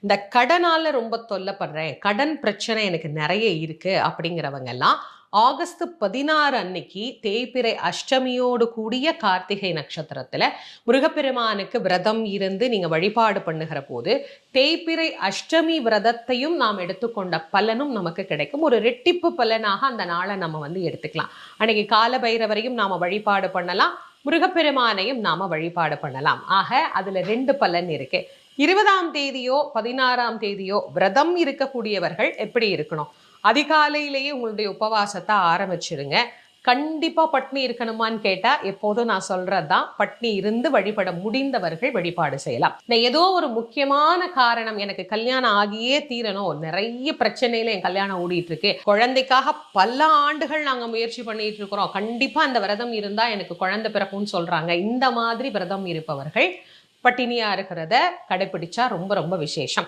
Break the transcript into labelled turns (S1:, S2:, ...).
S1: இந்த கடனால ரொம்ப தொல்லப்படுறேன். கடன் பிரச்சனை எனக்கு நிறைய இருக்கு அப்படிங்கிறவங்க எல்லாம் ஆகஸ்ட் பதினாறு அன்னைக்கு தேய்பிறை அஷ்டமியோடு கூடிய கார்த்திகை நட்சத்திரத்துல முருகப்பெருமானுக்கு விரதம் இருந்து நீங்க வழிபாடு பண்ணுகிற போது தேய்பிறை அஷ்டமி விரதத்தையும் நாம் எடுத்துக்கொண்ட பலனும் நமக்கு கிடைக்கும். ஒரு ரெட்டிப்பு பலனாக அந்த நாளை நம்ம வந்து எடுத்துக்கலாம். அன்னைக்கு கால பைரவரையும் நாம வழிபாடு பண்ணலாம். முருகப்பெருமானையும் நாம வழிபாடு பண்ணலாம். ஆக அதுல ரெண்டு பலன் இருக்கு. இருபதாம் தேதியோ பதினாறாம் தேதியோ விரதம் இருக்கக்கூடியவர்கள் எப்படி இருக்கணும்? அதிகாலையிலேயே உங்களுடைய உபவாசத்தை ஆரம்பிச்சிருங்க. கண்டிப்பா பட்னி இருக்கணுமான்னு கேட்டா எப்போதும் நான் சொல்றதுதான் பட்னி இருந்து வழிபட முடிந்தவர்கள் வழிபாடு செய்யலாம். நான் ஏதோ ஒரு முக்கியமான காரணம் எனக்கு கல்யாணம் ஆகியே தீரணும். நிறைய பிரச்சனையில என் கல்யாணம் ஓடிட்டு இருக்கு குழந்தைக்காக பல ஆண்டுகள் நாங்க முயற்சி பண்ணிட்டு இருக்கிறோம். கண்டிப்பா அந்த விரதம் இருந்தா எனக்கு குழந்தை பிறக்கும்னு சொல்றாங்க. இந்த மாதிரி விரதம் இருப்பவர்கள் பட்டினியாக இருக்கிறத கடைபிடிச்சா ரொம்ப ரொம்ப விசேஷம்.